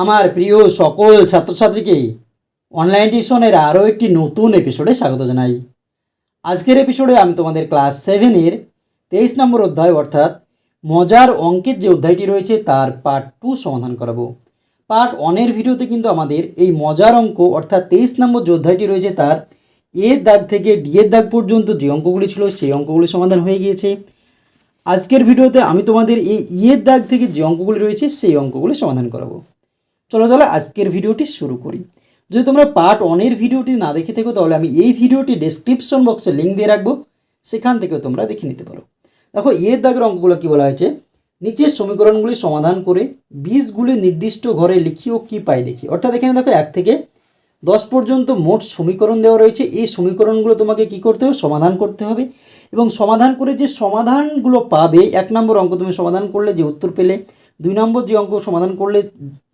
আমার প্রিয় সকল ছাত্রছাত্রীকে অনলাইন টিউশনের আরও একটি নতুন এপিসোডে স্বাগত জানাই। আজকের এপিসোডে আমি তোমাদের ক্লাস সেভেনের তেইশ নম্বর অধ্যায় অর্থাৎ মজার অঙ্কের যে অধ্যায়টি রয়েছে তার পার্ট টু সমাধান করাবো। পার্ট ওয়ানের ভিডিওতে কিন্তু আমাদের এই মজার অঙ্ক অর্থাৎ তেইশ নম্বর যে অধ্যায়টি রয়েছে তার এর দাগ থেকে ডি এর দাগ পর্যন্ত যে অঙ্কগুলি ছিল সেই অঙ্কগুলি সমাধান হয়ে গিয়েছে। আজকের ভিডিওতে আমি তোমাদের এই ইয়ের দাগ থেকে যে অঙ্কগুলি রয়েছে সেই অঙ্কগুলি সমাধান করাবো। চলো তাহলে আজকের ভিডিওটি শুরু করি। যদি তোমরা পার্ট ওয়ানের ভিডিওটি না দেখে থাকো, তাহলে আমি এই ভিডিওটি ডেসক্রিপশন বক্সে লিঙ্ক দিয়ে রাখব। সেখান থেকেও তোমরা দেখে নিতে পারো। দেখো এর দাগের অঙ্কগুলো কী বলা হয়েছে? নিচের সমীকরণগুলি সমাধান করে বীজগুলি নির্দিষ্ট ঘরে লিখি ও কী পাই দেখি। অর্থাৎ এখানে দেখো, এক থেকে দশ পর্যন্ত মোট সমীকরণ দেওয়া রয়েছে। এই সমীকরণগুলো তোমাকে কি করতে হবে? সমাধান করতে হবে। এবং সমাধান করে যে সমাধানগুলো পাবে, এক নম্বর অঙ্ক তুমি সমাধান করলে যে উত্তর পেলে দুই নম্বর যে অঙ্ক সমাধান করলে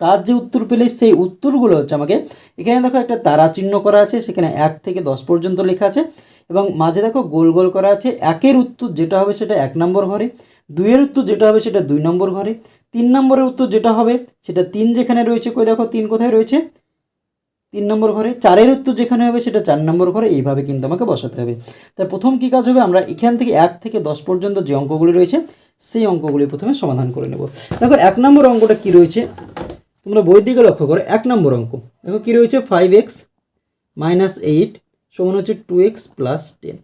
তার যে উত্তর পেলে সেই উত্তরগুলো হচ্ছে আমাকে এখানে দেখো একটা তারা চিহ্ন করা আছে, সেখানে এক থেকে দশ পর্যন্ত লেখা আছে এবং মাঝে দেখো গোল গোল করা আছে। একের উত্তর যেটা হবে সেটা এক নম্বর ঘরে, দুইয়ের উত্তর যেটা হবে সেটা দুই নম্বর ঘরে, তিন নম্বরের উত্তর যেটা হবে সেটা তিন যেখানে রয়েছে, কই দেখো তিন কোথায় রয়েছে? তিন নম্বর ঘরে চারের উত্তর যেখানে হবে সেটা চার নম্বর ঘরে, এইভাবে কিন্তু আমাকে বসাতে হবে। তাই প্রথম কী কাজ হবে? আমরা এখান থেকে এক থেকে দশ পর্যন্ত যে অঙ্কগুলি রয়েছে, সেই অঙ্কগুলি প্রথমে সমাধান করে নেব। দেখো, এক নম্বর অঙ্কটা কী রয়েছে? তোমরা বই দিকে লক্ষ্য করো, এক নম্বর অঙ্ক। দেখো, কী রয়েছে? ফাইভ এক্স মাইনাস এইট সমান হচ্ছে টু এক্স প্লাস টেন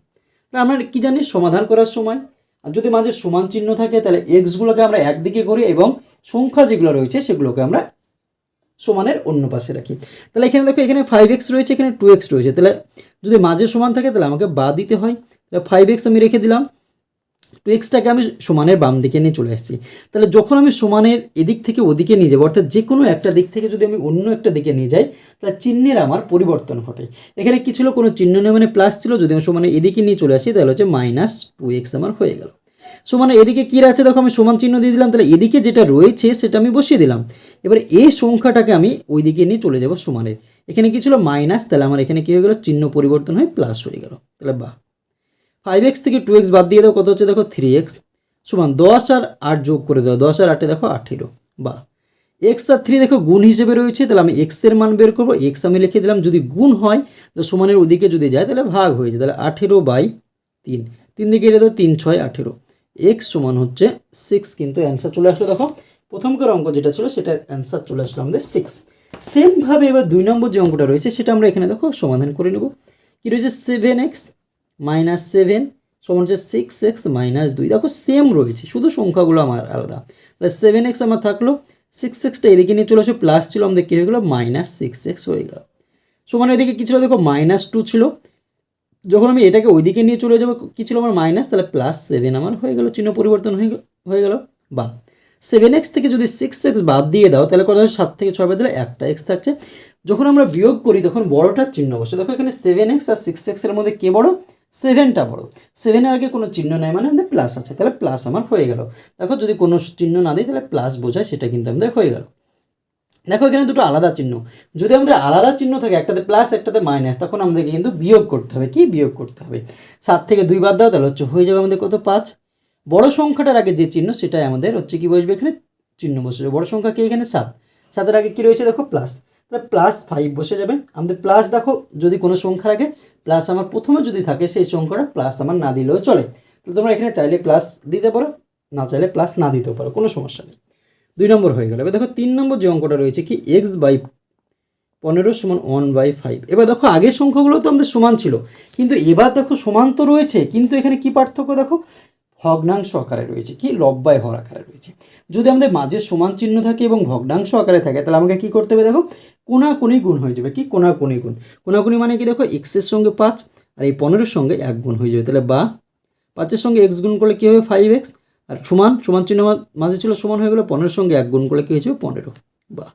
আমরা কী জানি? সমাধান করার সময়। আর যদি মাঝে সমান চিহ্ন থাকে, তাহলে এক্সগুলোকে আমরা একদিকে করি এবং সংখ্যা যেগুলো রয়েছে সেগুলোকে আমরা সমানের অন্য পাশে রাখি। তাহলে এখানে দেখো, এখানে ফাইভ এক্স রয়েছে, এখানে টু এক্স রয়েছে। তাহলে যদি মাঝে সমান থাকে, তাহলে আমাকে বা দিতে হয়। তাহলে ফাইভ এক্স আমি রেখে দিলাম। টু এক্সটাকে আমি সমানের বাম দিকে নিয়ে চলে আসছি। তাহলে যখন আমি সমানের এদিক থেকে ওদিকে নিয়ে যাব, অর্থাৎ যে কোনো একটা দিক থেকে যদি আমি অন্য একটা দিকে নিয়ে যাই, তাহলে চিহ্নের আমার পরিবর্তন ঘটে। এখানে কি ছিল? কোনো চিহ্ন নেই মানে প্লাস ছিল। যদি আমি সমানের এদিকে নিয়ে চলে আসি, তাহলে হচ্ছে মাইনাস টু এক্স আমার হয়ে গেল। সমানে এদিকে কী আছে? দেখো, আমি সমান চিহ্ন দিয়ে দিলাম। তাহলে এদিকে যেটা রয়েছে, সেটা আমি বসিয়ে দিলাম। এবার এই সংখ্যাটাকে আমি ওই দিকে নিয়ে চলে যাব সমানের। এখানে কি ছিল? মাইনাস। তাহলে আমার এখানে কী হয়ে গেলো? চিহ্ন পরিবর্তন হয়ে প্লাস হয়ে গেল। তাহলে বাহ। ফাইভ এক্স থেকে টু এক্স বাদ দিয়ে দাও। কত হচ্ছে? দেখো থ্রি এক্স সমান, দশ আর আট যোগ করে দাও। দশ আর আটে দেখো, আঠেরো। বা এক্স আর থ্রি দেখো, গুণ হিসেবে রয়েছে। তাহলে আমি এক্সের মান বের করব। এক্স আমি লিখে দিলাম। যদি গুণ হয় তো সমানের ওদিকে যদি যায়, তাহলে ভাগ হয়ে যায়। তাহলে আঠেরো বাই তিন। তিন দিকে এটা তো তিন, ছয়, আঠেরো। এক্স সমান হচ্ছে সিক্স কিন্তু অ্যান্সার চলে আসলো দেখো। প্রথমকার অঙ্ক যেটা ছিল, সেটার অ্যান্সার চলে আসলো আমাদের সিক্স সেমভাবে এবার দুই নম্বর যে অঙ্কটা রয়েছে, সেটা আমরা এখানে দেখো সমাধান করে নেব। কী রয়েছে? সেভেন এক্স মাইনাস সেভেন সমান হচ্ছে সিক্স এক্স মাইনাস দুই। দেখো সেম রয়েছে, শুধু সংখ্যাগুলো আমার আলাদা। তাহলে সেভেন এক্স আমার থাকল সিক্স এক্সটা এদিকে নিয়ে চলে আসে প্লাস ছিল আমাদের কী হয়ে গেলো? মাইনাস সিক্স এক্স হয়ে গেল। সমান এদিকে কী ছিল? দেখো মাইনাস টু ছিল। যখন আমি এটাকে ওইদিকে নিয়ে চলে যাব, কী ছিল আমার মাইনাস তাহলে প্লাস সেভেন আমার হয়ে গেল, চিহ্ন পরিবর্তন হয়ে হয়ে গেল বা সেভেন এক্স থেকে যদি সিক্স এক্স বাদ দিয়ে দাও, তাহলে কত হয় সাত থেকে ছয় বাদ দিলে একটা এক্স থাকছে। যখন আমরা বিয়োগ করি, তখন বড়টার চিহ্ন বসে। দেখো এখানে সেভেন এক্স আর সিক্স এক্সের মধ্যে কে বড়? সেভেনটা বড়। সেভেনের আগে কোনো চিহ্ন নেই মানে আমাদের প্লাস আছে, তাহলে প্লাস আমার হয়ে গেল। দেখো যদি কোনো চিহ্ন না দিই, তাহলে প্লাস বোঝায় সেটা কিন্তু আমাদের হয়ে গেল। দেখো, এখানে দুটো আলাদা চিহ্ন। যদি আমাদের আলাদা চিহ্ন থাকে, একটাতে প্লাস একটাতে মাইনাস তখন আমাদেরকে কিন্তু বিয়োগ করতে হবে। কি বিয়োগ করতে হবে? সাত থেকে দুই বাদ দাও, তাহলে হচ্ছে হয়ে যাবে আমাদের কত? পাঁচ। বড় সংখ্যাটার আগে যে চিহ্ন, সেটাই আমাদের হচ্ছে কি বসবে এখানে? চিহ্ন বসে যাবে। বড় সংখ্যা কি এখানে? সাত। সাতের আগে কি রয়েছে? দেখো প্লাস তাহলে প্লাস ফাইভ বসে যাবে। আমাদের প্লাস দেখো, যদি কোনো সংখ্যার আগে প্লাস আমার প্রথমে যদি থাকে, সেই সংখ্যাটা প্লাস আমার না দিলেও চলে। তো তোমরা এখানে চাইলে প্লাস দিতে পারো, না চাইলে প্লাস না দিতেও পারো, কোনো সমস্যা নেই। দুই নম্বর হয়ে গেল। এবার দেখো তিন নম্বর যে অঙ্কটা রয়েছে কি এক্স বাই পনেরো সমান ওয়ান বাই ফাইভ এবার দেখো আগের সংখ্যাগুলো তো আমাদের সমান ছিল, কিন্তু এবার দেখো সমান তো রয়েছে, কিন্তু এখানে কি পার্থক্য দেখো? ভগ্নাংশ আকারে রয়েছে কি? লব্বায় হর আকারে রয়েছে। যদি আমাদের মাঝে সমান চিহ্ন থাকে এবং ভগ্নাংশ আকারে থাকে, তাহলে আমাকে কি করতে হবে দেখো? কোনাকুনি গুণ হয়ে যাবে কি? কোনাকুনি গুণ। কোনাকুনি মানে কি দেখো? এক্সের সঙ্গে পাঁচ আর এই পনেরোর সঙ্গে এক গুণ হয়ে যাবে। তাহলে বা পাঁচের সঙ্গে এক্স গুণ করলে কী হবে? ফাইভ এক্স আর সমান সমান চিহ্ন মাঝে ছিল সমান হয়ে গেলো পনেরোর সঙ্গে এক গুণ করলে কী হয়েছে? পনেরো। বা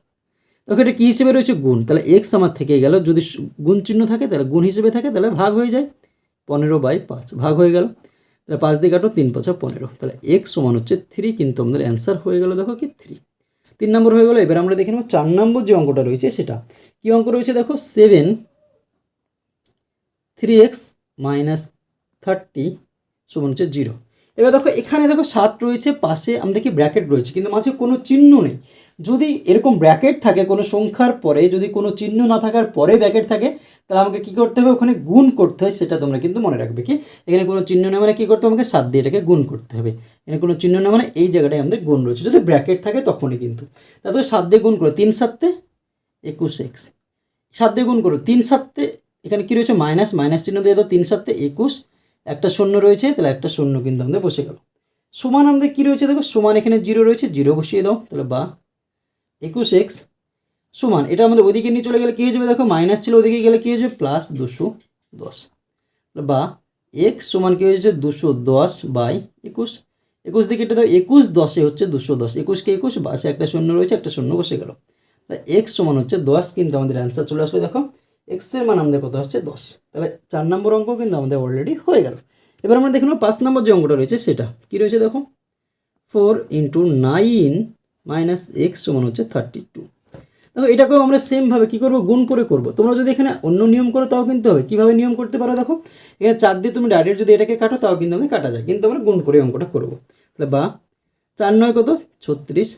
দেখো এটা কী হিসেবে রয়েছে? গুণ। তাহলে এক্স আমার থেকে গেল, যদি গুণ চিহ্ন থাকে, তাহলে গুণ হিসেবে থাকে, তাহলে ভাগ হয়ে যায়। পনেরো বাই পাঁচ, ভাগ হয়ে গেল। তাহলে পাঁচ দিয়ে কাটো, তিন পাঁচা পনেরো। তাহলে এক্স সমান হচ্ছে থ্রি কিন্তু আমাদের অ্যান্সার হয়ে গেল দেখো কি থ্রি তিন নম্বর হয়ে গেলো, এবার আমরা দেখে নেব চার নম্বর যে অঙ্কটা রয়েছে সেটা। কী অঙ্ক রয়েছে দেখো? Seven three x minus thirty সমান হচ্ছে জিরো এবার দেখো, এখানে দেখো সাত রয়েছে, পাশে আমাদের কি ব্র্যাকেট রয়েছে, কিন্তু মাঝে কোনো চিহ্ন নেই। যদি এরকম ব্র্যাকেট থাকে কোনো সংখ্যার পরে, যদি কোনো চিহ্ন না থাকার পরে ব্র্যাকেট থাকে, তাহলে আমাকে কী করতে হবে? ওখানে গুণ করতে হয়, সেটা তোমরা কিন্তু মনে রাখবে কি? এখানে কোনো চিহ্ন নেই মানে কী করতে হবে? আমাকে সাত দিয়ে এটাকে গুণ করতে হবে। এখানে কোনো চিহ্ন নেই মানে এই জায়গাটায় আমাদের গুণ রয়েছে। যদি ব্র্যাকেট থাকে তখনই কিন্তু। তাহলে সাত দিয়ে গুণ করো, তিন সাতে একুশ এক্স। সাত দিয়ে গুণ করো, তিন সাতে, এখানে কী রয়েছে? মাইনাস মাইনাস চিহ্ন দিয়ে দাও, তিন সাতে একুশ। একটা শূন্য রয়েছে, তাহলে একটা শূন্য কিন্তু আমাদের বসে গেল। সমান আমাদের কী রয়েছে দেখো? সমান এখানে জিরো রয়েছে জিরো বসিয়ে দাও, তাহলে বা একুশ এক্স সমান, এটা আমাদের ওদিকে নিয়ে চলে গেলে কী হয়ে যাবে দেখো? মাইনাস ছিল ওদিকে গেলে কী হয়ে যাবে? প্লাস দুশো দশ। বা এক্স সমান কী হয়েছে দুশো দশ বাই একুশ। একুশ দিকে এটা দাও, একুশ দশে হচ্ছে দুশো দশ। একুশকে একুশ? বাসে একটা শূন্য রয়েছে, একটা শূন্য বসে গেল। এক্স সমান হচ্ছে দশ কিন্তু আমাদের অ্যান্সার চলে আসলো দেখো। এক্সের মান আমাদের কত হচ্ছে দশ। তাহলে চার নম্বর অঙ্ক কিন্তু আমাদের অলরেডি হয়ে গেল। এবার আমরা দেখে নেব পাঁচ নম্বর যে অঙ্কটা রয়েছে সেটা। কী রয়েছে দেখো? Four into nine minus x সমান হচ্ছে থার্টি টু দেখো, এটাকেও আমরা সেমভাবে কী করব? গুণ করে করব। তোমরা যদি এখানে অন্য নিয়ম করো, তাও কিন্তু হবে। কীভাবে নিয়ম করতে পারো দেখো? এখানে চার দিয়ে তুমি ডাইরেক্ট যদি এটাকে কাটো, তাও কিন্তু আমি কাটা যায়। কিন্তু আমরা গুণ করে অঙ্কটা করব। তাহলে বা, চার নয় কত? ছত্রিশ।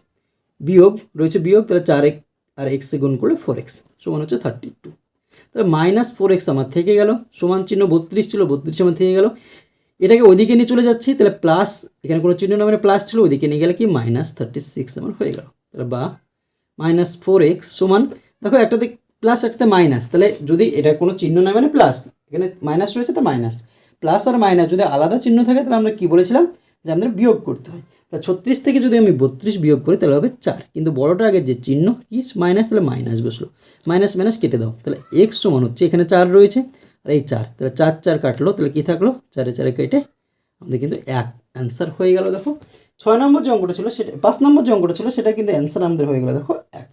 বিয়োগ, রয়েছে বিয়োগ, তাহলে চার এক আর এক্সে গুণ করলে ফোর এক্স সমান হচ্ছে থার্টি টু তাহলে মাইনাস ফোর এক্স আমার থেকে গেল, সমান চিহ্ন বত্রিশ ছিল, বত্রিশ আমার থেকে গেল। এটাকে ওইদিকে নিয়ে চলে যাচ্ছি, তাহলে প্লাস এখানে কোনো চিহ্ন না মানে প্লাস ছিল, ওইদিকে নিয়ে গেলে কি? মাইনাস থার্টি সিক্স আমার হয়ে গেল। তাহলে বা মাইনাস ফোর এক্স সমান, দেখো একটাতে প্লাস একটাতে মাইনাস তাহলে যদি এটা কোনো চিহ্ন না মানে প্লাস এখানে মাইনাস রয়েছে তো মাইনাস প্লাস আর মাইনাস যদি আলাদা চিহ্ন থাকে, তাহলে আমরা কী বলেছিলাম? যে আমাদের বিয়োগ করতে হয়। তা ছত্রিশ থেকে যদি আমি বত্রিশ বিয়োগ করি, তাহলে হবে চার। কিন্তু বড়টা আগে যে চিহ্ন, কি? মাইনাস, তাহলে মাইনাস বসল। মাইনাস মাইনাস কেটে দাও। তাহলে এক্স সমান হচ্ছে, এখানে চার রয়েছে। আর এই চার, তাহলে চার চার কাটলো, তাহলে কী থাকল? চারে চারে কেটে আমাদের কিন্তু এক অ্যান্সার হয়ে গেল, দেখো। ছয় নম্বর যে অঙ্কটা ছিল, সেটা পাঁচ নম্বর যে অঙ্কটা ছিল, সেটা কিন্তু অ্যান্সার আমাদের হয়ে গেল, দেখো, এক।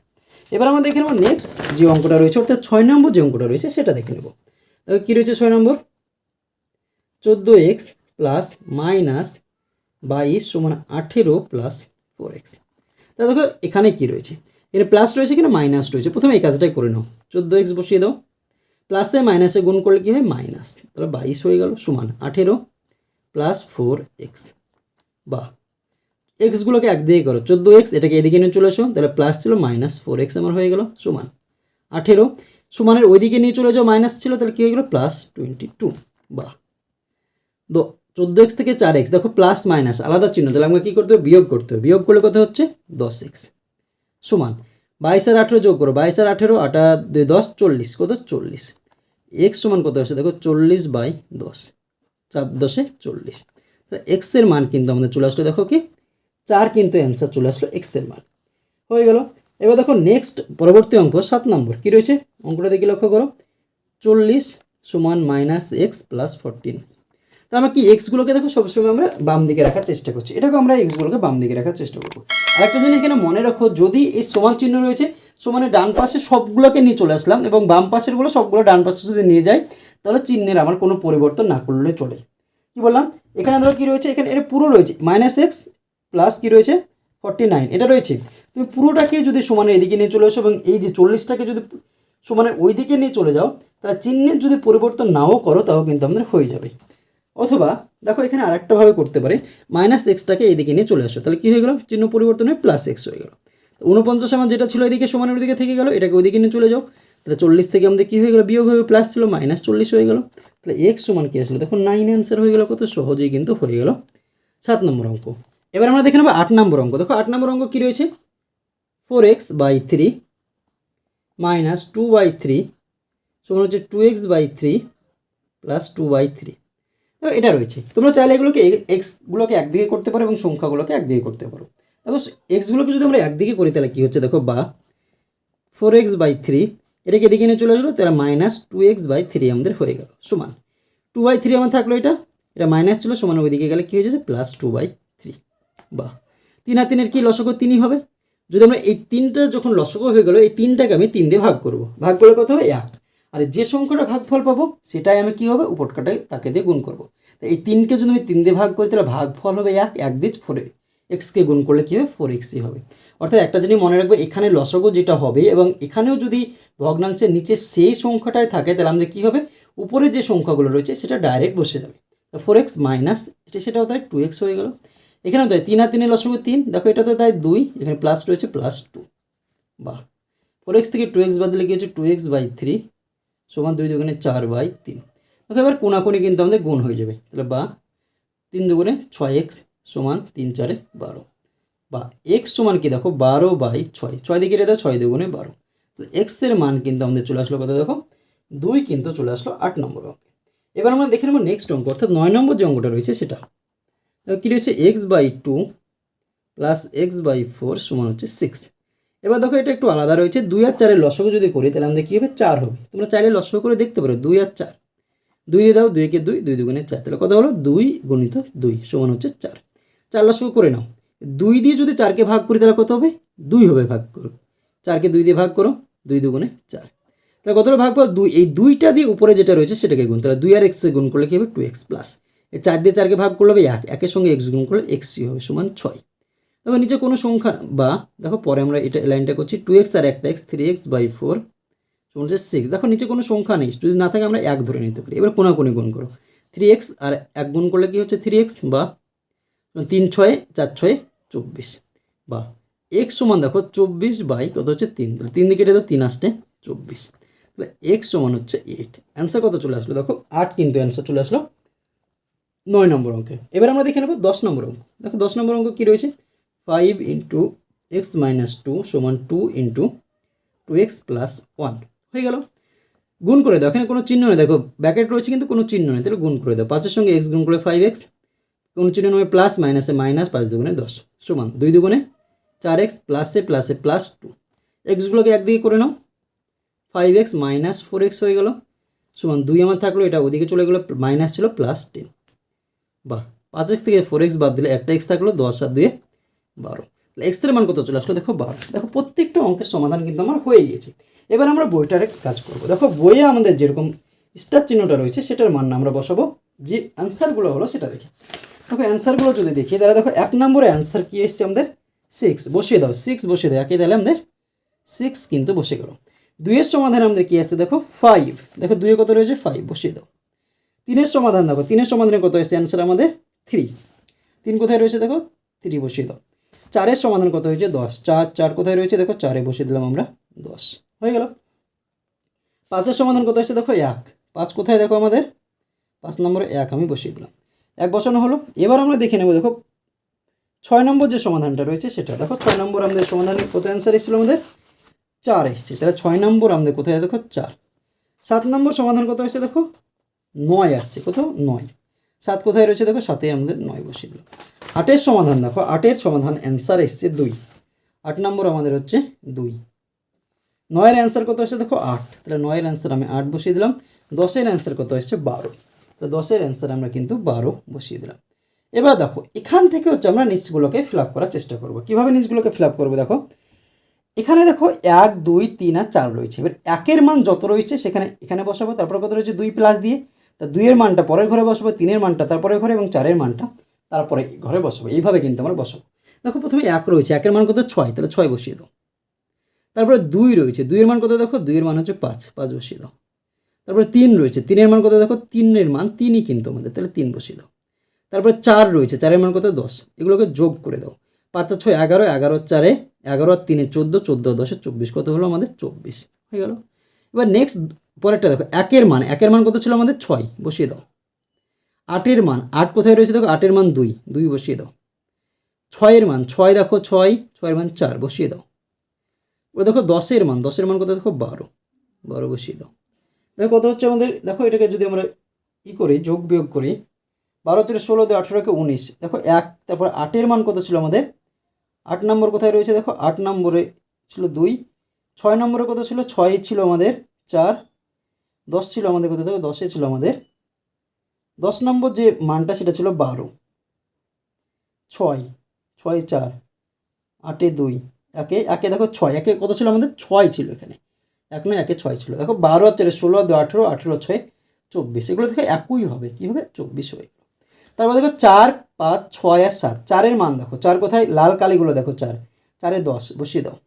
এবার আমরা দেখে নেব নেক্সট যে অঙ্কটা রয়েছে, অর্থাৎ ছয় নম্বর যে অঙ্কটা রয়েছে, সেটা দেখে নেব। কী রয়েছে ছয় নম্বর? চোদ্দ এক্স প্লাস মাইনাস বাইশ সমান আঠেরো প্লাস ফোর এক্স তা দেখো, এখানে কি রয়েছে? এখানে প্লাস রয়েছে কিনা? মাইনাস রয়েছে। প্রথমে এই কাজটাই করে নাও। চোদ্দ এক্স বসিয়ে দাও। প্লাসে মাইনাসে গুণ করলে কী হয়? মাইনাস তাহলে বাইশ হয়ে গেল সমান আঠেরো প্লাস ফোর এক্স বা এক্সগুলোকে একদিকে করো। চোদ্দ এক্স এটাকে এদিকে নিয়ে চলে আসো তাহলে প্লাস ছিল মাইনাস ফোর এক্স আমার হয়ে গেল সমান আঠেরো। সমানের ওইদিকে নিয়ে চলে যাও মাইনাস ছিল, তাহলে কী হয়ে গেলো? প্লাস টোয়েন্টি টু বা দো চোদ্দ এক্স থেকে চার এক্স দেখো প্লাস মাইনাস আলাদা চিহ্ন, তাহলে আমাকে কী করতে হবে? বিয়োগ করতে হবে। বিয়োগ করলে কত হচ্ছে? দশ এক্স সমান, বাইশ আর আঠেরো যোগ করো। বাইশ আর আঠেরো, আটা দুই দশ, চল্লিশ। কত? চল্লিশ। এক্স সমান কত আসছে দেখো চল্লিশ বাই দশ। চার দশে চল্লিশ। তাহলে এক্সের মান কিন্তু আমাদের চলে আসলো, দেখো কি? চার কিন্তু অ্যান্সার চলে আসলো এক্সের মান। হয়ে গেল। এবার দেখো নেক্সট পরবর্তী অঙ্ক, সাত নম্বর। কী রয়েছে? অঙ্কটা দেখি লক্ষ্য করো। চল্লিশ সমান মাইনাস এক্স প্লাস ফোরটিন তো আমরা কি এক্সগুলোকে দেখো সবসময় আমরা বাম দিকে রাখার চেষ্টা করছি। এটাকে আমরা এক্সগুলোকে বাম দিকে রাখার চেষ্টা করব। আরেকটা জিনিস এখানে মনে রাখো, যদি এই সমান চিহ্ন রয়েছে সমানের ডান পাশে সবগুলোকে নিয়ে চলে আসলাম এবং বাম পাশেরগুলো সবগুলো ডান পাশে যদি নিয়ে যাই, তাহলে চিহ্নের আমার কোনো পরিবর্তন না করলে চলে। কি বললাম? এখানে ধরো কি রয়েছে? এখানে এটা পুরো রয়েছে। মাইনাস এক্স প্লাস কি রয়েছে? ফর্টি নাইন এটা রয়েছে। তুমি পুরোটাকে যদি সমানের এদিকে নিয়ে চলে আসো এবং এই যে চল্লিশটাকে যদি সমানের ওই দিকে নিয়ে চলে যাও, তাহলে চিহ্নের যদি পরিবর্তন নাও করো, তাও কিন্তু আমাদের হয়ে যাবে। অথবা দেখো এখানে আরেকটাভাবে করতে পারে মাইনাস এক্সটাকে এদিকে নিয়ে চলে আসো। তাহলে কী হয়ে গেল? চিহ্ন পরিবর্তন হয়ে প্লাস এক্স হয়ে গেল। উনপঞ্চাশ আমার যেটা ছিল এদিকে সমানের ওদিকে থেকে গেল, এটাকে ওইদিকে নিয়ে চলে যাও। তাহলে চল্লিশ থেকে আমাদের কী হয়ে গেলো? বিয়োগ হয়ে প্লাস ছিল মাইনাস চল্লিশ হয়ে গেল। তাহলে এক্স সমান কী আসলো? দেখো নাইন অ্যান্সার হয়ে গেল কত? সহজেই কিন্তু হয়ে গেল। সাত নম্বর অঙ্ক। এবার আমরা দেখে নেব আট নম্বর অঙ্ক। দেখো আট নম্বর অঙ্ক কী রয়েছে? Four x by three minus two by three সমান হচ্ছে two x by three plus two by three এটা রয়েছে। তোমরা চাইলে এগুলোকে এক্সগুলোকে একদিকে করতে পারো এবং সংখ্যাগুলোকে একদিকে করতে পারো। দেখো এক্সগুলোকে যদি আমরা একদিকে করি, তাহলে কী হচ্ছে দেখো বা? ফোর এক্স বাই থ্রি এটাকে এদিকে নিয়ে চলে আসলো, তাহলে minus two x by three আমাদের হয়ে গেল, সমান। টু বাই থ্রি আমার থাকল এটা এটা মাইনাস ছিল, সমান ওইদিকে গেলে কী হয়ে যাচ্ছে? প্লাস টু বাই থ্রি বা তিন আর তিনের কি লসক তিনই হবে? যদি আমরা এই তিনটা যখন লসক হয়ে গেলো, এই তিনটাকে আমি তিন দিয়ে ভাগ করব। ভাগ করলে কত হবে? এক। আর যে সংখ্যাটা ভাগফল পাবো, সেটাই আমি কী হবে? উপটকাটাই তাকে দিয়ে গুণ করব। তো এই তিনকে যদি আমি তিন দিয়ে ভাগ করি, তাহলে ভাগফল হবে এক এক দিয়ে ফোরে এক্সকে গুণ করলে কী হবে? ফোর এক্সই হবে। অর্থাৎ একটা জিনিস মনে রাখব, এখানে লসগো যেটা হবে, এবং এখানেও যদি ভগ্নাংশের নিচে সেই সংখ্যাটাই থাকে, তাহলে আমাদের কী হবে? উপরে যে সংখ্যাগুলো রয়েছে, সেটা ডাইরেক্ট বসে যাবে। ফোর এক্স মাইনাস এটা সেটাও তাই টু এক্স হয়ে গেল। এখানেও তাই তিন আর তিনের লসগু তিন, দেখো এটা তো তাই দুই, এখানে প্লাস রয়েছে প্লাস টু বাহ। ফোর এক্স থেকে টু এক্স বাদ দিলে কি হচ্ছে? টু এক্স বাই থ্রি সমান দুই দুগুণে চার বাই তিন। দেখো এবার কোনাকুনি কিন্তু আমাদের গুণ হয়ে যাবে। তাহলে বা তিন দুগুণে ছয় এক্স সমান তিন চারে বারো। বা এক্স সমান কি দেখো? বারো বাই ছয়। ছয় দিকে দাও, ছয় দুগুণে বারো। তাহলে এক্সের মান কিন্তু আমাদের চলে আসলো কত দেখো? দুই কিন্তু চলে আসলো আট নম্বর অঙ্কে। এবার আমরা দেখে নেব নেক্সট অঙ্ক, অর্থাৎ নয় নম্বর যে অঙ্কটা রয়েছে সেটা। কী রয়েছে? X by two plus x by four সমান হচ্ছে সিক্স এবার দেখো এটা একটু আলাদা রয়েছে। দুই আর চারের লসগু যদি করি, তাহলে আমাদের কী হবে? চার হবে। তোমরা চাইলে লসগু করে দেখতে পারো, দুই আর চার। দুই দিয়ে দাও, দুইকে দুই দুই দুগুণে চার। তাহলে কত হলো? দুই গুণিত দুই, সমান হচ্ছে চার। চার লসক করে নাও। দুই দিয়ে যদি চারকে ভাগ করি, তাহলে কত হবে? দুই হবে ভাগ করো। চারকে দুই দিয়ে ভাগ করো, দুই দুগুণে চার। তাহলে কতটা ভাগ পাও দুই। এই দুইটা দিয়ে উপরে যেটা রয়েছে, সেটাকে গুণ। তাহলে দুই আর এক্সে গুণ করলে কী হবে? Two x plus. চার দিয়ে চারকে ভাগ করলে হবে এক। একের সঙ্গে এক্স গুণ করলে এক্সই হবে সমান ছয়। দেখো নিচে কোনো সংখ্যা বা দেখো পরে আমরা এটা লাইনটা করছি টু এক্স আর একটা x three x by four সমান সিক্স দেখো নিচে কোনো সংখ্যা নেই। যদি না থাকে আমরা এক ধরে নিতে পারি। এবার কোনাকুনি গুণ করো। থ্রি এক্স আর এক গুণ করলে কি হচ্ছে? থ্রি এক্স বা তিন ছয়, চার ছয়, চব্বিশ। বা এক্স সমান দেখো চব্বিশ বাই কত হচ্ছে তিন? তিন দিকে এটা তো তিন আসতে চব্বিশ। তাহলে এক্স সমান হচ্ছে এইট অ্যান্সার কত চলে আসলো? দেখো আট কিন্তু অ্যান্সার চলে আসলো নয় নম্বর অঙ্কে। এবার আমরা দেখে নেব দশ নম্বর অঙ্ক। দেখো দশ নম্বর অঙ্ক কী রয়েছে? Five into x minus two সমান two into two x plus one হয়ে গেল? গুণ করে দাও। এখানে কোনো চিহ্ন নেই। দেখো ব্যাকেট রয়েছে কিন্তু কোনো চিহ্ন নেই। তাহলে গুণ করে দাও। পাঁচের সঙ্গে এক্স গুণ করে ফাইভ এক্স কোনো চিহ্ন নেই। প্লাস মাইনাসে মাইনাস পাঁচ দুগুণে দশ। সমান দুই দুগুণে চার এক্স প্লাসে প্লাসে প্লাস টু এক্সগুলোকে একদিকে করে নাও। Five x minus four x হয়ে গেল। সমান দুই আমার থাকল, এটা ওদিকে চলে গেলো মাইনাস ছিল প্লাস টেন বাহ, পাঁচ এক্স থেকে ফোর এক্স বাদ দিলে একটা এক্স থাকল, দশ আর দুয়ে বারো। তাহলে এক্সের মান কত চলে আসলো? দেখো বারো। দেখো প্রত্যেকটা অঙ্কের সমাধান কিন্তু আমার হয়ে গিয়েছে। এবার আমরা বইটার কাজ করব। দেখো বইয়ে আমাদের যেরকম স্টার চিহ্নটা রয়েছে, সেটার মান আমরা বসাবো। যে অ্যান্সারগুলো হলো সেটা দেখি। দেখো অ্যান্সারগুলো যদি দেখি, তাহলে দেখো এক নম্বরে অ্যান্সার কী এসছে আমাদের? সিক্স বসিয়ে দাও। সিক্স বসিয়ে দাও। একে তাহলে আমাদের সিক্স কিন্তু বসে গেল। দুইয়ের সমাধান আমাদের কী আসছে দেখো ফাইভ দেখো দুইয়ে কত রয়েছে? ফাইভ বসিয়ে দাও। তিনের সমাধান দেখো। তিনের সমাধানে কত এসছে? অ্যান্সার আমাদের থ্রি তিন কোথায় রয়েছে? দেখো থ্রি বসিয়ে দাও। চারের সমাধান কত হয়েছে? দশ। চার চার কোথায় রয়েছে? দেখো, চারে বসিয়ে দিলাম আমরা। দশ। হয়ে গেল। পাঁচের সমাধান কত হচ্ছে দেখো, এক। পাঁচ কোথায় দেখো আমাদের? পাঁচ নম্বরে এক, আমি বসিয়ে দিলাম। এক বসানো হলো। এবার আমরা দেখে নেব, দেখো, ছয় নম্বর যে সমাধানটা রয়েছে সেটা। দেখো, ছয় নম্বর আমাদের সমাধানে কত অ্যান্সার এসেছিল আমাদের? চার এসছে। তাহলে ছয় নম্বর আমাদের কোথায়? দেখো, চার। সাত নম্বর সমাধান কত এসেছে দেখো, নয় আসছে। কোথাও নয়। সাত কোথায় রয়েছে? দেখো সাথে আমাদের নয় বসিয়ে দিলাম। আটের সমাধান, দেখো আটের সমাধান অ্যান্সার এসছে দুই। আট নম্বর আমাদের হচ্ছে দুই। নয়ের অ্যান্সার কত এসছে দেখো আট। তাহলে নয়ের অ্যান্সার আমি আট বসিয়ে দিলাম। দশের অ্যান্সার কত এসছে বারো। তো দশের অ্যান্সার আমরা কিন্তু বারো বসিয়ে দিলাম। এবার দেখো, এখান থেকে হচ্ছে আমরা নিচগুলোকে ফিল আপ করার চেষ্টা করব। কীভাবে নিচগুলোকে ফিল আপ করব, দেখো? এখানে দেখো এক, দুই, তিন আর চার রয়েছে। এবার একের মান যত রয়েছে, সেখানে, এখানে বসাবো, তারপর কত রয়েছে? দুই প্লাস দিয়ে। তা দুইয়ের মানটা পরের ঘরে বসাবো, তিনের মানটা তারপরের ঘরে এবং চারের মানটা তারপরে ঘরে বসাবো, এইভাবে কিন্তু আমরা বসাবো। দেখো প্রথমে এক রয়েছে, একের মান কত? ছয়, তাহলে ছয় বসিয়ে দাও। তারপরে দুই রয়েছে, দুইয়ের মান কত দেখো? দুইয়ের মান হচ্ছে পাঁচ পাঁচ বসিয়ে দাও। তারপরে তিন রয়েছে, তিনের মান কত দেখো? তিনের মান, তিনই কিন্তু আমাদের, তাহলে তিন বসিয়ে দাও। তারপরে চার রয়েছে, চারের মান কত? দশ, এগুলোকে যোগ করে দাও। পাঁচ ছয় এগারো এগারো চারে, এগারো আর তিনে চোদ্দ চোদ্দ দশে চব্বিশ, কত হলো আমাদের? চব্বিশ, হয়ে গেল। এবার নেক্সট পরেরটা দেখো, একের মান একের মান কত ছিল আমাদের? ছয়, বসিয়ে দাও। আটের মান, আট কোথায় রয়েছে দেখো? আটের মান দুই দুই বসিয়ে দাও। ছয়ের মান, ছয় দেখো, ছয়, ছয়ের মান চার, বসিয়ে দাও। ও দেখো দশের মান দশের মান কত দেখো? বারো বারো বসিয়ে দাও। দেখো কত হচ্ছে আমাদের, দেখো এটাকে যদি আমরা ই করি, যোগ বিয়োগ করি, বারো থেকে ষোলো, দিয়ে আঠেরোকে উনিশ। দেখো এক, তারপর আটের মান কত ছিল আমাদের? আট নম্বর কোথায় রয়েছে দেখো? আট নম্বরে ছিল দুই, ছয় নম্বরে কত ছিল? ছয় ছিল আমাদের চার, দশ ছিল আমাদের কত দেখো? দশে ছিল আমাদের দশ নম্বর যে মানটা সেটা ছিল বারো। ছয় ছয়, চার, আটে দুই, একে একে দেখো ছয়, একে কত ছিল আমাদের? ছয় ছিল এখানে। এক নয়, একে ছয় ছিল। দেখো বারো আর চারে ষোলো আর আঠেরো আঠেরো, ছয়, চব্বিশ। এগুলো দেখো একই হবে। কী হবে? চব্বিশ হয়ে তারপর দেখো চার, পাঁচ, ছয় আর সাত। চারের মান দেখো। চার কোথায়? লাল কালিগুলো দেখো চার। চারে দশ, বসিয়ে দাও।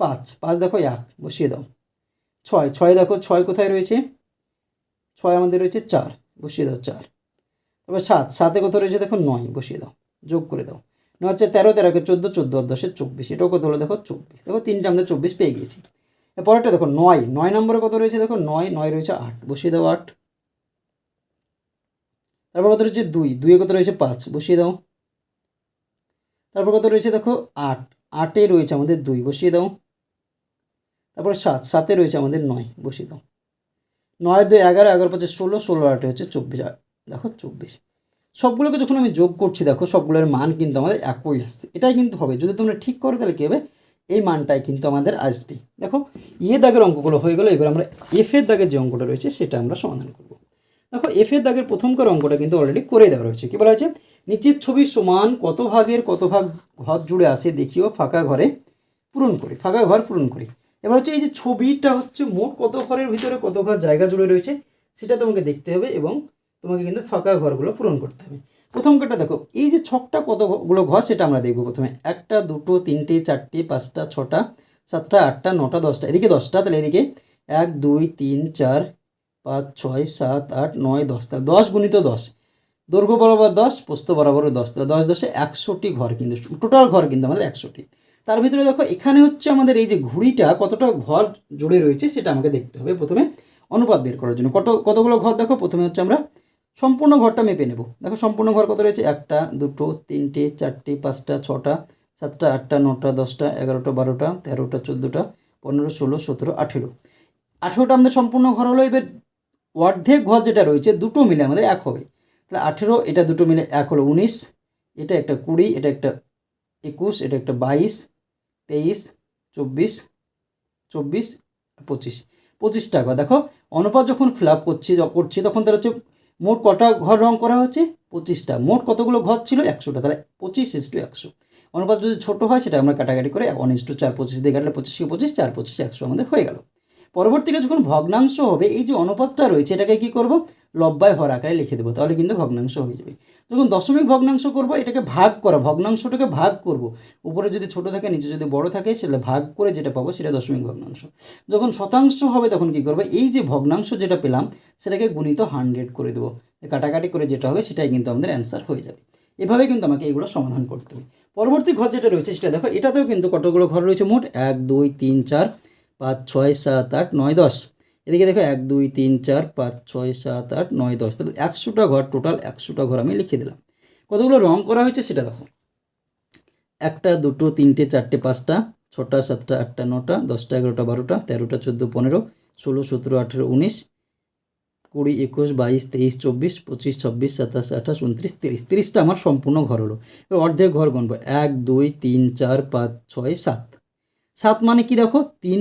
পাঁচ পাঁচ দেখো এক, বসিয়ে দাও। ছয় ছয় দেখো, ছয় কোথায় রয়েছে? ছয় আমাদের রয়েছে চার। বসিয়ে দাও চার। তারপর সাত। সাতে কত রয়েছে? দেখো নয়। বসিয়ে দাও। যোগ করে দাও। নয় হচ্ছে তেরো তেরোকে চোদ্দ চোদ্দ আর দশে চব্বিশ। এটাও কত হলো? দেখো চব্বিশ। দেখো তিনটে আমাদের চব্বিশ পেয়ে গেছি। পরেরটা দেখো নয়। নয় নম্বরে কত রয়েছে? দেখো নয়। নয় রয়েছে আট। বসিয়ে দাও আট। তারপর কত রয়েছে? দুই। দুইয়ে কত রয়েছে? পাঁচ। বসিয়ে দাও। তারপর কত রয়েছে? দেখো আট। আটে রয়েছে আমাদের দুই। বসিয়ে দাও। তারপর সাত। সাতে রয়েছে আমাদের নয়। বসিয়ে দাও। নয় দুই এগারো এগারো পাঁচে ষোলো ষোলো আটে হচ্ছে চব্বিশ। দেখো চব্বিশ। সবগুলোকে যখন আমি যোগ করছি, দেখো সবগুলোর মান কিন্তু আমাদের একই আসছে। এটাই কিন্তু হবে। যদি তোমরা ঠিক করো, তাহলে কী হবে? এই মানটাই কিন্তু আমাদের আসবে। দেখো ইয়ে দাগের অঙ্কগুলো হয়ে গেলো। এবার আমরা এফের দাগের যে অঙ্কটা রয়েছে, সেটা আমরা সমাধান করব। দেখো এফের দাগের প্রথমকার অঙ্কটা কিন্তু অলরেডি করে দেওয়া রয়েছে। কী বলা হয়েছে? নিচের ছবি সমান কত ভাগের কত ভাগ ঘর জুড়ে আছে দেখিও, ফাঁকা ঘরে পূরণ করি, ফাঁকা ঘর পূরণ করি। এবার হচ্ছে এই যে ছবিটা হচ্ছে মোট কত ঘরের ভিতরে কত ঘর জায়গা জুড়ে রয়েছে, সেটা তোমাকে দেখতে হবে এবং তোমাকে কিন্তু ফাঁকা ঘরগুলো পূরণ করতে হবে। প্রথম কাটা দেখো, এই যে ছকটা কতগুলো ঘর সেটা আমরা দেখব প্রথমে। একটা, দুটো, তিনটে, চারটে, পাঁচটা, ছটা, সাতটা, আটটা, নটা, দশটা, এদিকে দশটা, তাহলে এদিকে এক, দুই, তিন, চার, পাঁচ, ছয়, সাত, আট, নয়, দশ, তাহলে দশ গুণিত দশ। দৈর্ঘ্য বরাবর দশ পোস্ত বরাবর দশ, তাহলে দশ দশে একশোটি ঘর কিন্তু, টোটাল ঘর কিন্তু আমাদের একশোটি। তার ভিতরে দেখো, এখানে হচ্ছে আমাদের এই যে ঘুড়িটা কতটা ঘর জুড়ে রয়েছে সেটা আমাকে দেখতে হবে। প্রথমে অনুপাত বের করার জন্য। কত কতগুলো ঘর দেখো? প্রথমে হচ্ছে আমরা সম্পূর্ণ ঘরটা মেপে নেব। দেখো, সম্পূর্ণ ঘর কত রয়েছে? একটা, দুটো, তিনটে, চারটে, পাঁচটা, ছটা, সাতটা, আটটা, নটা, দশটা, এগারোটা, বারোটা, তেরোটা, চোদ্দোটা, পনেরো, ষোলো, সতেরো, আঠেরো। আঠেরোটা আমাদের সম্পূর্ণ ঘর হলো, এবার অর্ধেক ঘর যেটা রয়েছে, দুটো মিলে আমাদের এক হবে। তাহলে আঠেরো, এটা দুটো মিলে এক হলো উনিশ, এটা একটা কুড়ি, এটা একটা একুশ, এটা একটা বাইশ তেইশ, চব্বিশ চব্বিশ, পঁচিশ। পঁচিশটা ঘর দেখো, অনুপাত যখন ফিল আপ করছি করছি, তখন তার হচ্ছে মোট কটা ঘর রং করা হচ্ছে পঁচিশটা। মোট কতগুলো ঘর ছিল? একশোটা। তাহলে পঁচিশ ইস টু একশো। অনুপাত যদি ছোটো হয়, সেটা আমরা কাটাকাটি করে ওয়ান ইস টু চার, পঁচিশ দিয়ে কাটলে পঁচিশকে পঁচিশ, চার, পঁচিশ একশো আমাদের হয়ে গেল। পরবর্তীতে যখন ভগ্নাংশ হবে, এই যে অনুপাতটা রয়েছে, এটাকে কি করব? লব্বায় হর আকারে লিখে দেবো, তাহলে কিন্তু ভগ্নাংশ হয়ে যাবে। যখন দশমিক ভগ্নাংশ করব, এটাকে ভাগ করা, ভগ্নাংশটাকে ভাগ করব। উপরে যদি ছোট থাকে, নিচে যদি বড় থাকে, সেটা ভাগ করে যেটা পাবো, সেটা দশমিক ভগ্নাংশ। যখন শতাংশ হবে, তখন কি করব, এই যে ভগ্নাংশ যেটা পেলাম, সেটাকে গুণিত হান্ড্রেড করে দেবো। কাটাকাটি করে যেটা হবে, সেটাই কিন্তু আমাদের অ্যান্সার হয়ে যাবে। এভাবে কিন্তু আমাকে এগুলো সমাধান করতে হবে। পরবর্তী ঘর যেটা রয়েছে, সেটা দেখো, এটাতেও কিন্তু কতগুলো ঘর রয়েছে? মোট এক, দুই, তিন, চার, পাঁচ, ছয়, সাত, আট, নয়, দশ। এদিকে দেখো এক, দুই, তিন, চার, পাঁচ, ছয়, সাত, আট, নয়, দশ। তাহলে একশোটা ঘর টোটাল একশোটা ঘর আমি লিখে দিলাম। কতগুলো রং করা হয়েছে সেটা দেখো। একটা, দুটো, তিনটে, চারটে, পাঁচটা, ছটা, সাতটা, আটটা, নটা, দশটা, এগারোটা, বারোটা, তেরোটা, চোদ্দ, পনেরো, ষোলো, সতেরো, আঠেরো, উনিশ, কুড়ি, একুশ, বাইশ, তেইশ, চব্বিশ, পঁচিশ, ছাব্বিশ, সাতাশ, আঠাশ, উনত্রিশ, তিরিশ। তিরিশটা আমার সম্পূর্ণ ঘর হলো। এবার অর্ধেক ঘর গণবো এক, দুই, তিন, চার, পাঁচ, ছয়, সাত। সাত মানে কি দেখো? তিন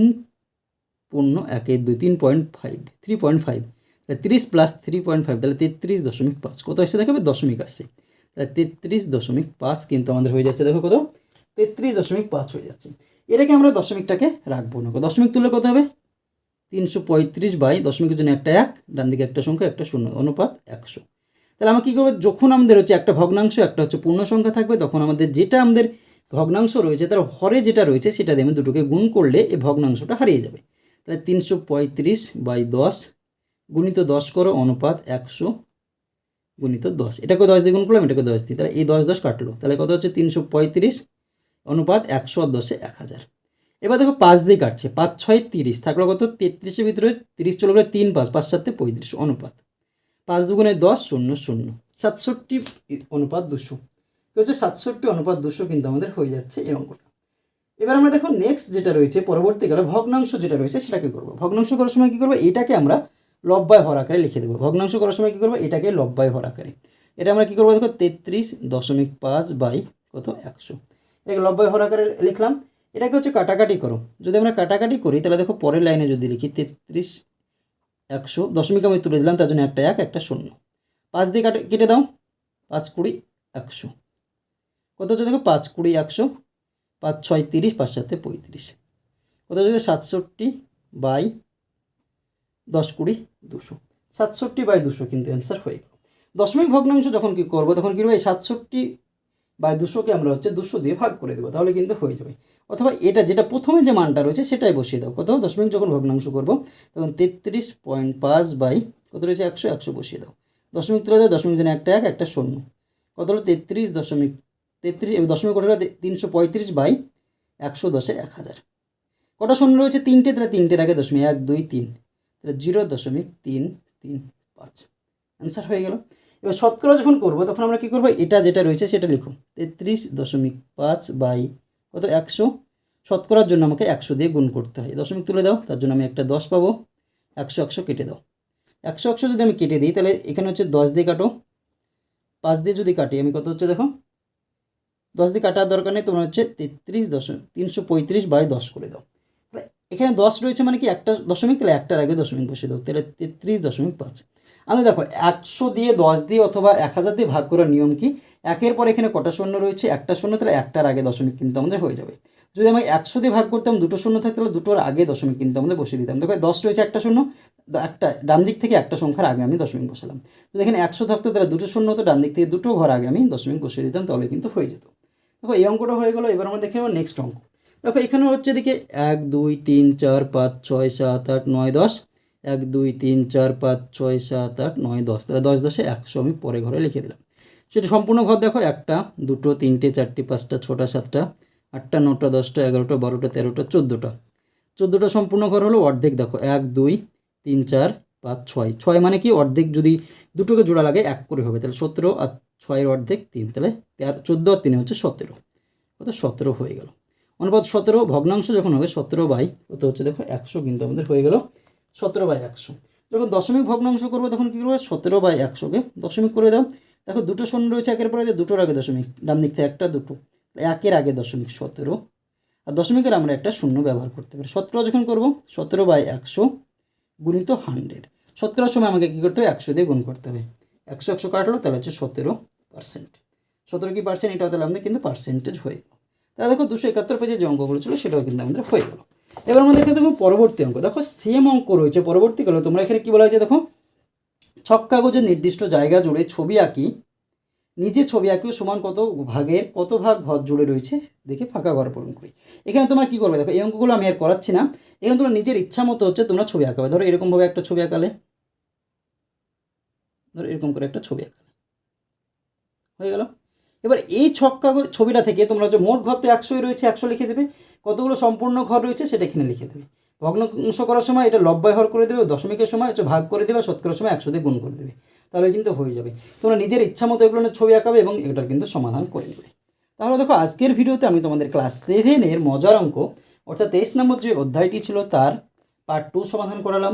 পূর্ণ একের দুই, তিন point five three point five তাহলে তিরিশ প্লাস থ্রি পয়েন্ট ফাইভ তাহলে তেত্রিশ দশমিক পাঁচ। কত আসছে দেখাবে দশমিক আসছে। তাহলে তেত্রিশ দশমিক পাঁচ কিন্তু আমাদের হয়ে যাচ্ছে দেখো কত? তেত্রিশ দশমিক পাঁচ হয়ে যাচ্ছে। এটাকে আমরা দশমিকটাকে রাখব না। দশমিক তুলে কত হবে? তিনশো পঁয়ত্রিশ বাই দশমিকের জন্য একটা এক, ডান দিকে একটা সংখ্যা, একটা শূন্য, অনুপাত একশো। তাহলে আমরা কী করব? যখন আমাদের হচ্ছে একটা ভগ্নাংশ, একটা হচ্ছে পূর্ণ সংখ্যা থাকবে, তখন আমাদের যেটা আমাদের ভগ্নাংশ রয়েছে, তার হরে যেটা রয়েছে, সেটা দিয়ে আমি দুটোকে গুণ করলে এই ভগ্নাংশটা হারিয়ে যাবে। তাহলে তিনশো পঁয়ত্রিশ বাই দশ গুণিত দশ করো অনুপাত একশো গুণিত দশ। এটাকে দশ দিয়ে গুণ করলাম? এটাকে দশ দিই তাহলে এই দশ দশ কাটলো। তাহলে কত হচ্ছে? তিনশো পঁয়ত্রিশ অনুপাত একশো আর দশে এক হাজার। এবার দেখো পাঁচ দিয়ে কাটছে। পাঁচ, ছয়, তিরিশ। থাকল কত? তেত্রিশের ভিতরে তিরিশ চলে গেলে তিন পাঁচ। পাঁচ, সাতে, পঁয়ত্রিশ অনুপাত। পাঁচ দুগুণে দশ, শূন্য শূন্য। সাতষট্টি অনুপাত দুশো। কি হচ্ছে? সাতষট্টি অনুপাত দুশো কিন্তু আমাদের হয়ে যাচ্ছে এই অঙ্কটা। এবার আমরা দেখো নেক্সট যেটা রয়েছে, পরবর্তীকালে ভগ্নাংশ যেটা রয়েছে সেটাকে করব? ভগ্নাংশ করার সময় কী করব? এটাকে আমরা লব্বায় হর আকারে লিখে দেবো। ভগ্নাংশ করার সময় কী করব? এটাকে লব্বায় হর আকারে। এটা আমরা কী করব? দেখো তেত্রিশ দশমিক পাঁচ বাই কত? একশো। এটাকে লব্বায় হর আকারে লিখলাম। এটাকে হচ্ছে কাটাকাটি করো। যদি আমরা কাটাকাটি করি, তাহলে দেখো পরের লাইনে যদি লিখি তেত্রিশ একশো, দশমিক আমি তুলে দিলাম, তার জন্য একটা এক, একটা শূন্য। পাঁচ দিয়ে কাটে কেটে দাও। পাঁচ কুড়ি একশো। কত হচ্ছে দেখো? পাঁচ কুড়ি একশো। পাঁচ, ছয়, তিরিশ, পাঁচ সাথে পঁয়ত্রিশ। কত হচ্ছে সাতষট্টি বাই দশ কুড়ি দুশো। সাতষট্টি বাই দুশো কিন্তু অ্যান্সার হয়ে গেল। দশমিক ভগ্নাংশ যখন কি করব, তখন কী এই সাতষট্টি বাই দুশোকে আমরা হচ্ছে দুশো দিয়ে ভাগ করে দেবো, তাহলে কিন্তু হয়ে যাবে। অথবা এটা যেটা প্রথমে যে মানটা রয়েছে, সেটাই বসিয়ে দাও। কত দশমিক যখন ভগ্নাংশ করব, তখন তেত্রিশ পয়েন্ট পাঁচ বাই, কত রয়েছে? একশো একশো বসিয়ে দাও। দশমিক তুলে দেবে দশমিক জন্য একটা এক, একটা শূন্য। কত হলো? তেত্রিশ দশমিক তেত্রিশ দশমিক হলো তিনশো পঁয়ত্রিশ বাই একশো দশে এক হাজার। কটা শূন্য রয়েছে তিনটে, তাহলে তিনটের আগে দশমিক এক, দুই, তিন। তাহলে জিরো দশমিক তিন তিন, পাঁচ। অ্যান্সার হয়ে গেল। এবার শতকরা যখন করব, তখন আমরা কী করব? এটা যেটা রয়েছে সেটা লিখো। তেত্রিশ দশমিক পাঁচ বাই কত? একশো। শতকরার জন্য আমাকে একশো দিয়ে গুণ করতে হয়। দশমিক তুলে দাও, তার জন্য আমি একটা দশ পাবো। একশো একশো কেটে দাও। একশো একশো যদি আমি কেটে দিই, তাহলে এখানে হচ্ছে দশ দিয়ে কাটো। পাঁচ দিয়ে যদি কাটি, আমি কত হচ্ছে দেখো? দশ দিয়ে কাটার দরকার নেই, তোমার হচ্ছে তেত্রিশ দশমিক তিনশো পঁয়ত্রিশ বাই দশ করে দাও। তাহলে এখানে দশ রয়েছে মানে কি একটা দশমিক? তাহলে একটার আগে দশমিক বসিয়ে দাও, তাহলে তেত্রিশ দশমিক পাঁচ। আমি দেখো, একশো দিয়ে দশ দিয়ে অথবা এক হাজার দিয়ে ভাগ করার নিয়ম কি? একের পর এখানে কটা শূন্য রয়েছে? একটা শূন্য, তাহলে একটার আগে দশমিক কিন্তু আমাদের হয়ে যাবে। যদি আমি একশো দিয়ে ভাগ করতাম, দুটো শূন্য থাকতো তাহলে দুটোর আগে দশমিক কিন্তু আমাদের বসিয়ে দিতাম। দেখো, দশ রয়েছে, একটা শূন্য, একটা ডান দিক থেকে একটা সংখ্যার আগে আমি দশমিক বসালাম। যদি এখানে একশো থাকতো, তাহলে দুটো শূন্য হতো, ডান দিক থেকে দুটো ঘর আগে আমি দশমিক বসিয়ে দিতাম, তাহলে কিন্তু হয়ে যেত। দেখো এই অঙ্কটা হয়ে গেলো, এবার আমরা দেখে নেব নেক্সট অঙ্ক। দেখো এখানে হচ্ছে দিকে এক, দুই, তিন, চার, পাঁচ, ছয়, সাত, আট, নয়, দশ। এক, দুই, তিন, চার, পাঁচ, ছয়, সাত, আট, নয়, দশ। তাহলে দশ দশে একশো আমি পরে ঘরে লিখে দিলাম। সেটা সম্পূর্ণ ঘর দেখো, একটা, দুটো, তিনটে, চারটে, পাঁচটা, ছটা, সাতটা, আটটা, নটা, দশটা, এগারোটা, বারোটা, তেরোটা, চোদ্দোটা। চোদ্দোটা সম্পূর্ণ ঘর হলো অর্ধেক দেখো, এক, দুই, তিন, চার, পাঁচ, ছয়। ছয় মানে কি, অর্ধেক যদি দুটোকে জোড়া লাগে, এক করে হবে। তাহলে সতেরো আর ছয়ের অর্ধেক তিন, তাহলে চোদ্দ আর তিনে হচ্ছে সতেরো। কত? সতেরো হয়ে গেল। অনুপাত সতেরো, ভগ্নাংশ যখন হবে সতেরো বাই, কত হচ্ছে দেখো, একশো কিন্তু আমাদের হয়ে গেল সতেরো বাই একশো। যখন দশমিক ভগ্নাংশ করব তখন কী করব? সতেরো বাই একশোকে দশমিক করে দাও। দেখো, দুটো শূন্য রয়েছে একের পরে দুটোর আগে দশমিক, ডান দিক থেকে একটা, দুটো। একের আগে দশমিক সতেরো। আর দশমিকের আমরা একটা শূন্য ব্যবহার করতে পারি। সতেরো যখন করব, সতেরো বাই একশো গুণিত হান্ড্রেড। সতেরোর সময় আমাকে কী করতে হবে? একশো দিয়ে গুণ করতে হবে। একশো একশো কাটলো, তাহলে হচ্ছে সতেরো পার্সেন্ট সতেরো কি পার্সেন্ট এটা তাহলে আমাদের কিন্তু পার্সেন্টেজ হয়ে গেল। তাহলে দেখো দুশো একাত্তর পেজে যে অঙ্কগুলো ছিল, সেটাও কিন্তু আমাদের হয়ে গেল। এবার আমাদের দেখো পরবর্তী অঙ্ক। দেখো সেম অঙ্ক রয়েছে পরবর্তীকালে তোমরা এখানে কী বলা হয়েছে দেখো? ছক কাগজের নির্দিষ্ট জায়গা জুড়ে ছবি আঁকি নিজে ছবি আঁকিও সমান কত ভাগের, কত ভাগ ঘর জুড়ে রয়েছে, দেখে ফাঁকা ঘর পূরণ করি। এখানে তোমরা কী করবে দেখো? এই অঙ্কগুলো আমি আর করাচ্ছি না। এখানে তোমরা নিজের ইচ্ছা মতো হচ্ছে তোমরা ছবি আঁকাবে। ধরো এরকমভাবে একটা ছবি আঁকালে। ধরো এরকম করে একটা ছবি আঁকালে হয়ে গেল? এবার এই ছক কাগজ ছবিটা থেকে তোমরা যে মোট ঘর তো একশোই রয়েছে, একশো লিখে দেবে। কতগুলো সম্পূর্ণ ঘর রয়েছে সেটা এখানে লিখে দেবে। ভগ্নাংশ করার সময় এটা লব্বায় হর করে দেবে, দশমিকের সময় হচ্ছে ভাগ করে দেবে শতকরার সময় একশো দিয়ে গুণ করে দেবে। তাহলে কিন্তু হয়ে যাবে। তোমরা নিজের ইচ্ছা মতো এগুলো ছবি আঁকাবে এবং এটার কিন্তু সমাধান করে নেবে। তাহলে দেখো, আজকের ভিডিওতে আমি তোমাদের ক্লাস সেভেনের মজার অঙ্ক, অর্থাৎ তেইশ নম্বর যে অধ্যায়টি ছিল তার পার্ট টু সমাধান করালাম।